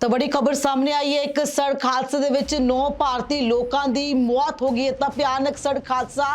ਤਾਂ ਬੜੀ ਖਬਰ ਸਾਹਮਣੇ ਆਈ ਹੈ। ਇੱਕ ਸੜਕ ਹਾਦਸੇ ਦੇ ਵਿੱਚ 9 ਭਾਰਤੀ ਲੋਕਾਂ ਦੀ ਮੌਤ ਹੋ ਗਈ ਹੈ। ਤਾਂ ਭਿਆਨਕ ਸੜਕ ਹਾਦਸਾ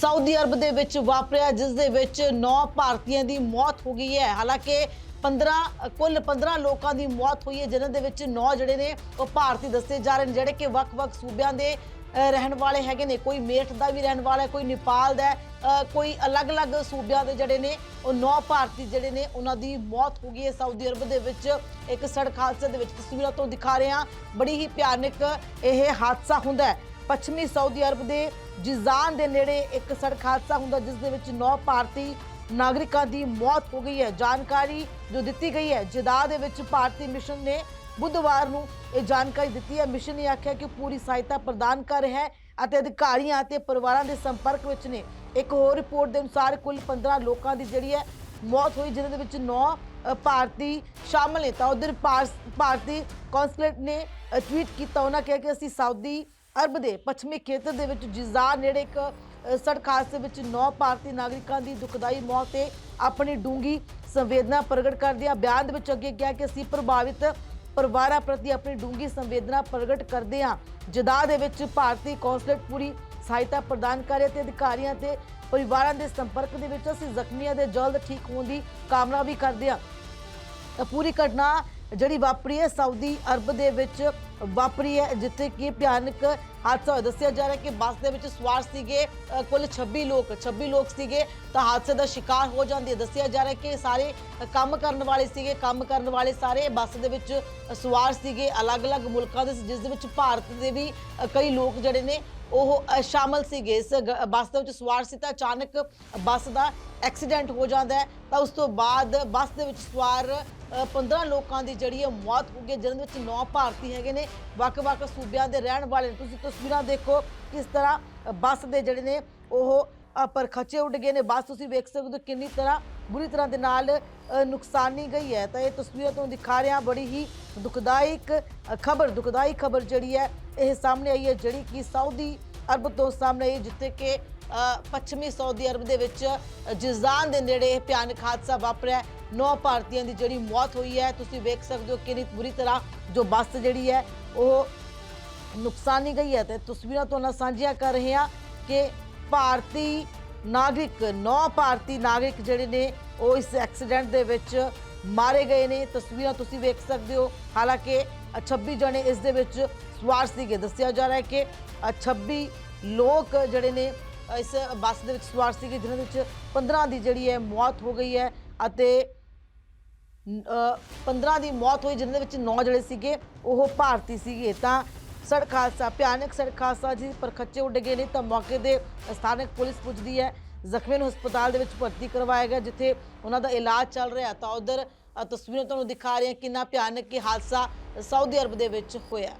ਸਾਊਦੀ ਅਰਬ ਦੇ ਵਿੱਚ ਵਾਪਰਿਆ, ਜਿਸ ਦੇ ਵਿੱਚ 9 ਭਾਰਤੀਆਂ ਦੀ ਮੌਤ ਹੋ ਗਈ ਹੈ। ਹਾਲਾਂਕਿ 15 ਕੁੱਲ 15 ਲੋਕਾਂ ਦੀ ਮੌਤ ਹੋਈ ਹੈ, ਜਿਨ੍ਹਾਂ ਦੇ ਵਿੱਚ 9 ਜਿਹੜੇ ਨੇ ਉਹ ਭਾਰਤੀ ਦੱਸੇ ਜਾ ਰਹੇ ਨੇ, ਜਿਹੜੇ ਕਿ ਵੱਖ-ਵੱਖ ਸੂਬਿਆਂ ਦੇ ਅ, ਰਹਿਣ ਵਾਲੇ ਹੈਗੇ ਨੇ। ਕੋਈ ਮੇਠ ਦਾ ਵੀ ਰਹਿਣ ਵਾਲਾ ਹੈ ਕੋਈ ਨੇਪਾਲ ਦਾ ਹੈ, ਅ, ਕੋਈ ਅਲੱਗ-ਅਲੱਗ ਸੂਬਿਆਂ ਦੇ ਜਿਹੜੇ ਨੇ ਉਹ ਨੌ ਭਾਰਤੀ ਜਿਹੜੇ ਨੇ ਉਹਨਾਂ ਦੀ ਮੌਤ ਹੋ ਗਈ ਹੈ ਸਾਊਦੀ ਅਰਬ ਦੇ ਵਿੱਚ। ਇੱਕ ਸੜਕ ਹਾਦਸੇ ਦੇ ਵਿੱਚ ਤਸਵੀਰਾਂ ਤੋਂ ਦਿਖਾ ਰਹੇ ਹਾਂ। ਬੜੀ ਹੀ ਭਿਆਨਕ ਇਹ ਹਾਦਸਾ ਹੁੰਦਾ ਹੈ। ਪੱਛਮੀ ਸਾਊਦੀ ਅਰਬ ਦੇ ਜਿਜ਼ਾਨ ਦੇ ਨੇੜੇ ਇੱਕ ਸੜਕ ਹਾਦਸਾ ਹੁੰਦਾ ਜਿਸ ਦੇ ਵਿੱਚ ਨੌ ਭਾਰਤੀ ਨਾਗਰਿਕਾਂ ਦੀ ਮੌਤ ਹੋ ਗਈ ਹੈ। ਜਾਣਕਾਰੀ ਜੋ ਦਿੱਤੀ ਗਈ ਹੈ ਜਿਦਾ ਦੇ ਵਿੱਚ ਭਾਰਤੀ ਮਿਸ਼ਨ ਨੇ ਬੁੱਧਵਾਰ ਨੂੰ ਇਹ ਜਾਣਕਾਰੀ ਦਿੱਤੀ ਹੈ। ਮਿਸ਼ਨ ਨੇ ਆਖਿਆ ਕਿ ਪੂਰੀ ਸਹਾਇਤਾ ਪ੍ਰਦਾਨ ਕਰ ਰਿਹਾ ਹੈ ਅਤੇ ਅਧਿਕਾਰੀਆਂ ਅਤੇ ਪਰਿਵਾਰਾਂ ਦੇ ਸੰਪਰਕ ਵਿੱਚ ਨੇ। ਇੱਕ ਹੋਰ ਰਿਪੋਰਟ ਦੇ ਅਨੁਸਾਰ ਕੁੱਲ 15 ਲੋਕਾਂ ਦੀ ਜਿਹੜੀ ਹੈ ਮੌਤ ਹੋਈ, ਜਿਨ੍ਹਾਂ ਦੇ ਵਿੱਚ 9 ਭਾਰਤੀ ਸ਼ਾਮਲ ਨੇ। ਤਾਂ ਉਧਰ ਭਾਰਤੀ ਕੌਂਸਲੇਟ ਨੇ ਟਵੀਟ ਕੀਤਾ। ਉਹਨਾਂ ਕਿਹਾ ਕਿ ਅਸੀਂ ਸਾਊਦੀ ਅਰਬ ਦੇ ਪੱਛਮੀ ਖੇਤਰ ਦੇ ਵਿੱਚ ਜਿਜ਼ਾਰ ਨੇੜੇ ਇੱਕ ਸੜਕ ਹਾਦਸੇ ਵਿੱਚ 9 ਭਾਰਤੀ ਨਾਗਰਿਕਾਂ ਦੀ ਦੁਖਦਾਈ ਮੌਤ ਤੇ ਆਪਣੀ ਡੂੰਗੀ ਸੰਵੇਦਨਾ ਪ੍ਰਗਟ ਕਰਦਿਆਂ ਬਿਆਨ ਦੇ ਵਿੱਚ ਅੱਗੇ ਕਿਹਾ ਕਿ ਅਸੀਂ ਪ੍ਰਭਾਵਿਤ ਪਰਿਵਾਰਾਂ ਪ੍ਰਤੀ ਆਪਣੀ ਡੂੰਗੀ ਸੰਵੇਦਨਾ ਪ੍ਰਗਟ ਕਰਦੇ ਹਾਂ। ਜਦਾ ਦੇ ਵਿੱਚ ਭਾਰਤੀ ਕੌਂਸਲੇਟ ਪੂਰੀ ਸਹਾਇਤਾ ਪ੍ਰਦਾਨ ਕਰੇ ਤੇ ਅਧਿਕਾਰੀਆਂ ਤੇ ਪਰਿਵਾਰਾਂ ਦੇ ਸੰਪਰਕ ਦੇ ਵਿੱਚ ਅਸੀਂ ਜ਼ਖਮੀਆਂ ਦੇ ਜਲਦ ਠੀਕ ਹੋਣ ਦੀ ਕਾਮਨਾ ਵੀ ਕਰਦੇ ਹਾਂ। ਤਾਂ ਪੂਰੀ ਘਟਨਾ ਜਿਹੜੀ ਵਾਪਰੀ ਹੈ ਸਾਊਦੀ ਅਰਬ ਦੇ ਵਿੱਚ ਵਾਪਰੀ ਹੈ ਜਿੱਥੇ ਕਿ ਭਿਆਨਕ ਹਾਦਸਾ ਹੋਇਆ। ਦੱਸਿਆ ਜਾ ਰਿਹਾ ਕਿ ਬੱਸ ਦੇ ਵਿੱਚ ਸਵਾਰ ਸੀਗੇ ਕੁੱਲ 26 ਲੋਕ 26 ਲੋਕ ਸੀਗੇ। ਤਾਂ ਹਾਦਸੇ ਦਾ ਸ਼ਿਕਾਰ ਹੋ ਜਾਂਦੇ ਦੱਸਿਆ ਜਾ ਰਿਹਾ ਕਿ ਸਾਰੇ ਕੰਮ ਕਰਨ ਵਾਲੇ ਸੀਗੇ ਕੰਮ ਕਰਨ ਵਾਲੇ ਸਾਰੇ ਬੱਸ ਦੇ ਵਿੱਚ ਸਵਾਰ ਸੀਗੇ। ਅਲੱਗ-ਅਲੱਗ ਮੁਲਕਾਂ ਦੇ ਸੀ, ਜਿਸ ਦੇ ਵਿੱਚ ਭਾਰਤ ਦੇ ਵੀ ਕਈ ਲੋਕ ਜਿਹੜੇ ਨੇ ਉਹ ਅ, ਸ਼ਾਮਲ ਸੀਗੇ। ਇਸ ਗ- ਬੱਸ ਦੇ ਵਿੱਚ ਸਵਾਰ ਸੀ ਤਾਂ ਅਚਾਨਕ ਬੱਸ ਦਾ ਐਕਸੀਡੈਂਟ ਹੋ ਜਾਂਦਾ ਹੈ। ਤਾਂ ਉਸ ਤੋਂ ਬਾਅਦ ਬੱਸ ਦੇ ਵਿੱਚ ਸਵਾਰ ਅ, 15 ਲੋਕਾਂ ਦੀ ਜਿਹੜੀ ਹੈ ਮੌਤ ਹੋ ਗਈ ਹੈ, ਜਿਨ੍ਹਾਂ ਵਿੱਚ 9 ਭਾਰਤੀ ਹੈਗੇ ਨੇ। ਵੱਖ-ਵੱਖ ਸੂਬਿਆਂ ਦੇ ਰਹਿਣ ਵਾਲੇ ਨੇ। ਤੁਸੀਂ ਤਸਵੀਰਾਂ ਦੇਖੋ ਕਿਸ ਤਰ੍ਹਾਂ ਬੱਸ ਦੇ ਜਿਹੜੇ ਨੇ ਉਹ ਅ, ਪਰ ਖੱਚੇ ਉੱਡ ਗਏ ਨੇ। ਬੱਸ ਤੁਸੀਂ ਵੇਖ ਸਕਦੇ ਹੋ ਕਿੰਨੀ ਤਰ੍ਹਾਂ ਬੁਰੀ ਤਰ੍ਹਾਂ ਦੇ ਨਾਲ ਅ, ਨੁਕਸਾਨੀ ਗਈ ਹੈ। ਤਾਂ ਇਹ ਤਸਵੀਰਾਂ ਤੁਹਾਨੂੰ ਦਿਖਾ ਰਿਹਾ ਬੜੀ ਹੀ ਦੁਖਦਾਇਕ ਖਬਰ ਦੁਖਦਾਈ ਖਬਰ ਜਿਹੜੀ ਹੈ ਇਹ ਸਾਹਮਣੇ ਆਈ ਹੈ ਜਿਹੜੀ ਕਿ ਸਾਊਦੀ ਅਰਬ ਤੋਂ ਸਾਹਮਣੇ ਆਈ ਹੈ, ਜਿੱਥੇ ਕਿ ਅ, ਪੱਛਮੀ ਸਾਊਦੀ ਅਰਬ ਦੇ ਵਿੱਚ ਜਿਜ਼ਾਨ ਦੇ ਨੇੜੇ ਇਹ ਭਿਆਨਕ ਹਾਦਸਾ ਵਾਪਰਿਆ ਨੌ ਭਾਰਤੀਆਂ ਦੀ ਜਿਹੜੀ ਮੌਤ ਹੋਈ ਹੈ ਤੁਸੀਂ ਵੇਖ ਸਕਦੇ ਹੋ ਕਿੰਨੀ ਬੁਰੀ ਤਰ੍ਹਾਂ ਜੋ ਬੱਸ ਜਿਹੜੀ ਹੈ ਉਹ ਨੁਕਸਾਨੀ ਗਈ ਹੈ। ਤੇ ਤਸਵੀਰਾਂ ਤੋਂ ਨਾਲ ਸਾਂਝੀਆਂ ਕਰ ਰਹੇ ਹਾਂ ਕਿ ਭਾਰਤੀ ਨਾਗਰਿਕ ਨੌ ਭਾਰਤੀ ਨਾਗਰਿਕ ਜਿਹੜੇ ਨੇ ਉਹ ਇਸ ਐਕਸੀਡੈਂਟ ਦੇ ਵਿੱਚ ਮਾਰੇ ਗਏ ਨੇ। ਤਸਵੀਰਾਂ ਤੁਸੀਂ ਵੇਖ ਸਕਦੇ ਹੋ। ਹਾਲਾਂਕਿ ਅ 26 ਜਣੇ ਇਸ ਦੇ ਵਿੱਚ ਸਵਾਰ ਸੀਗੇ। ਦੱਸਿਆ ਜਾ ਰਿਹਾ ਹੈ ਕਿ ਅ 26 ਲੋਕ ਜਿਹੜੇ ਨੇ ਇਸ ਬੱਸ ਦੇ ਵਿੱਚ ਸਵਾਰ ਸੀਗੇ ਜਿਨ੍ਹਾਂ ਵਿੱਚ 15 ਦੀ ਜਿਹੜੀ ਹੈ ਮੌਤ ਹੋ ਗਈ ਹੈ ਅਤੇ ਅ, 15 ਦੀ ਮੌਤ ਹੋਈ ਜਿਨ੍ਹਾਂ ਦੇ ਵਿੱਚ 9 ਜਿਹੜੇ ਸੀਗੇ ਉਹ ਭਾਰਤੀ ਸੀਗੇ। ਤਾਂ ਸੜਕ ਹਾਦਸਾ, ਭਿਆਨਕ ਸੜਕ ਹਾਦਸਾ ਜਿਸ ਪਰ ਖੱਚੇ ਉੱਡ ਗਏ ਨੇ ਤਾਂ ਮੌਕੇ ਤੇ ਸਥਾਨਕ ਪੁਲਿਸ ਪੁੱਜਦੀ ਹੈ। ਜ਼ਖਮੀਆਂ ਨੂੰ ਹਸਪਤਾਲ ਦੇ ਵਿੱਚ ਭਰਤੀ ਕਰਵਾਇਆ ਗਿਆ, ਜਿੱਥੇ ਉਹਨਾਂ ਦਾ ਇਲਾਜ ਚੱਲ ਰਿਹਾ ਤਾਂ ਉਧਰ ਤਸਵੀਰਾਂ ਤੁਹਾਨੂੰ ਦਿਖਾ ਰਹੇ ਹਾਂ ਕਿੰਨਾ ਭਿਆਨਕ ਇਹ ਹਾਦਸਾ ਸਾਊਦੀ ਅਰਬ ਦੇ ਵਿੱਚ ਹੋਇਆ।